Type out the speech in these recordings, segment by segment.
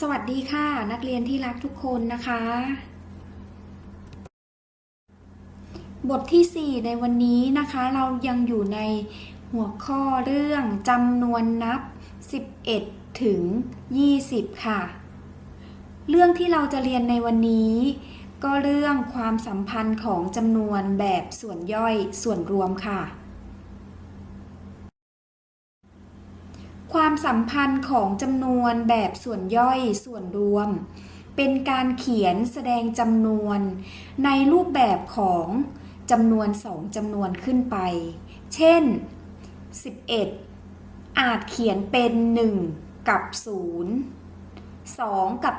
สวัสดีค่ะ นักเรียนที่รักทุกคนนะคะ บทที่ 4 ในวันนี้นะคะ เรายังอยู่ในหัวข้อเรื่องจำนวนนับ 11 ถึง 20 ค่ะ เรื่องที่เราจะเรียนในวันนี้ ก็เรื่องความสัมพันธ์ของจำนวนแบบส่วนย่อยส่วนรวมค่ะ ความสัมพันธ์ของจำนวนแบบส่วนย่อยส่วนรวม เป็นการเขียนแสดงจำนวน ในรูปแบบของจำนวนสองจำนวนขึ้นไป เช่น 11 อาจเขียนเป็น 1 กับ 0 2 กับ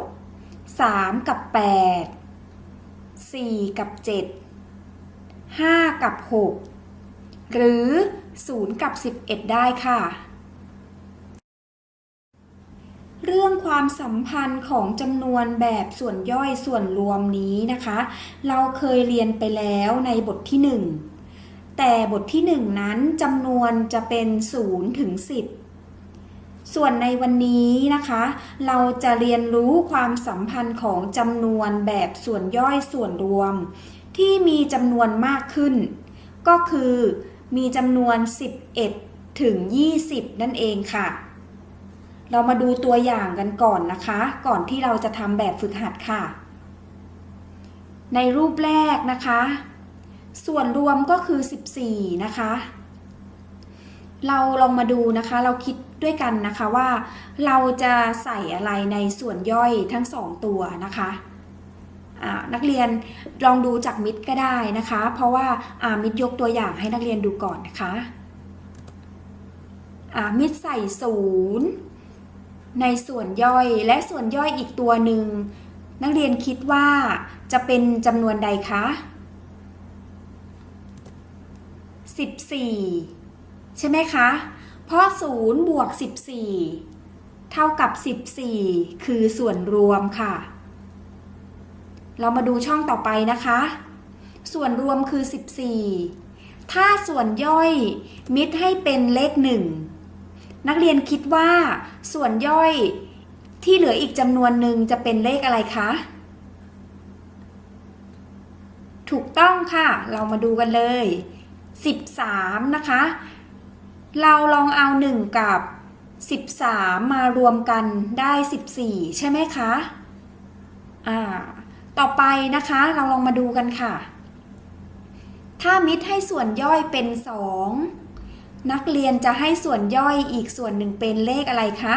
9 3 กับ 8 4 กับ 7 5 กับ 6 หรือ 0 กับ 11 ได้ค่ะ เรื่อง ความสัมพันธ์ของจำนวนแบบส่วนย่อยส่วนรวมนี้นะคะ เราเคยเรียนไปแล้วในบทที่ 1 แต่บทที่ 1 นั้นจำนวนจะเป็น0ถึง10 ส่วนในวันนี้นะคะ เราจะเรียนรู้ความสัมพันธ์ของจำนวนแบบส่วนย่อยส่วนรวม ที่มีจำนวนมากขึ้น ก็คือมีจำนวน 11 ถึง 20 นั่นเองค่ะ เรามาดูตัวอย่างกันก่อนนะคะ ก่อนที่เราจะทำแบบฝึกหัดค่ะ ในรูปแรกนะคะ ส่วนรวมก็คือ 14 นะคะ เราลองมาดูนะคะ เราคิดด้วยกันนะคะว่า เราจะใส่อะไรในส่วนย่อยทั้งสองตัวนะคะนักเรียนลองดูจากมิดก็ได้นะคะ เพราะว่ามิดยกตัวอย่างให้นักเรียนดูก่อนนะคะมิดใส่ศูนย์ ในส่วนย่อยและส่วนย่อยอีกตัวหนึ่ง นักเรียนคิดว่าจะเป็นจำนวนใดคะ 14 ใช่ไหมคะ เพราะ0บวก 14 เท่ากับ 14 คือส่วนรวมค่ะ เรามาดูช่องต่อไปนะคะ ส่วนรวมคือ 14 ถ้าส่วนย่อยมิดให้เป็นเลข 1 นักเรียนคิดว่าส่วนย่อยที่เหลืออีกจำนวนหนึ่งจะเป็นเลขอะไรคะ ถูกต้องค่ะ เรามาดูกันเลย 13 นะคะ เราลองเอา 1 กับ 13 มารวมกันได้ 14 ใช่ไหมคะ อ่า ต่อไปนะคะ เราลองมาดูกันค่ะ ถ้ามิตรให้ส่วนย่อยเป็น 2 นักเรียนจะให้ส่วนย่อยอีกส่วนหนึ่งเป็นเลขอะไรคะ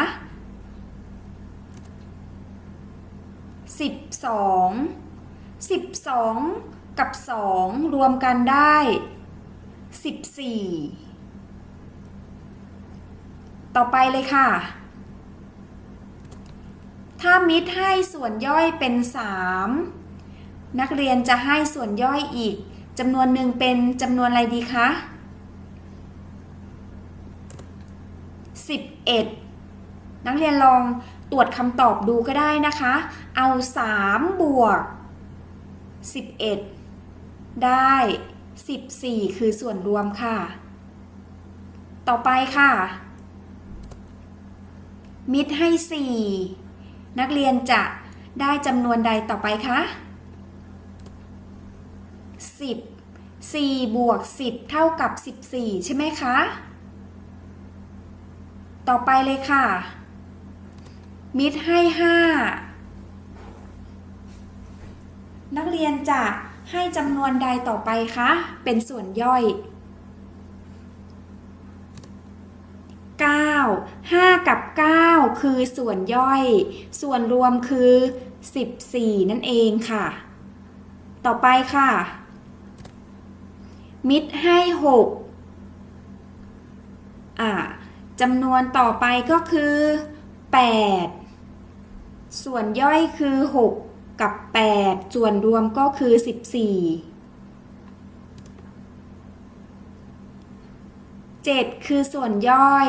12 12 กับ 2 รวมกันได้ 14 ต่อไปเลยค่ะ ถ้ามิตรให้ส่วนย่อยเป็น 3 นักเรียนจะให้ส่วนย่อยอีกจำนวนหนึ่งเป็นจำนวนอะไรดีคะ 11 นักเรียนลองตรวจคำตอบดูก็ได้นะคะ เอา 3 บวก 11 ได้ 14 คือส่วนรวมค่ะ ต่อไปค่ะ มิตรให้ 4 นักเรียนจะได้จำนวนใดต่อไปคะ 10 4บวก10 เท่ากับ 14 ใช่ไหมคะ ต่อไปเลยค่ะ มิตรให้5นักเรียนจะให้จำนวนใดต่อไปคะ เป็นส่วนย่อย 9 5 กับ 9 คือส่วนย่อย ส่วนรวมคือ 14 นั่นเองค่ะ ต่อไปค่ะ มิตรให้ 6 อ่า จำนวนต่อไปก็คือ 8 ส่วนย่อยคือ 6 กับ 8 ส่วนรวมก็คือ 14 7 คือส่วนย่อย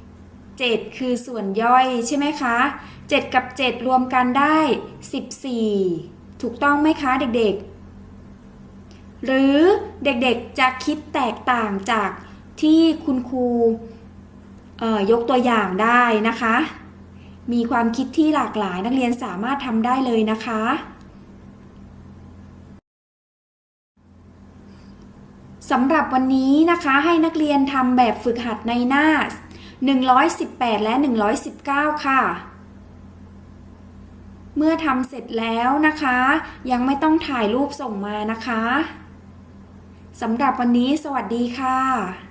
7 คือส่วนย่อยใช่ไหมคะ 7 กับ 7 รวมกันได้ 14 ถูกต้องไหมคะเด็กๆ หรือเด็กๆจะคิดแตกต่างจากที่คุณครู ยกตัวอย่างได้นะคะ มีความคิดที่หลากหลายนักเรียนสามารถทำได้เลยนะคะ สำหรับวันนี้นะคะให้นักเรียนทำแบบฝึกหัดในหน้า 118 และ 119 ค่ะเมื่อทำเสร็จแล้วนะคะ ยังไม่ต้องถ่ายรูปส่งมานะคะสำหรับวันนี้สวัสดีค่ะ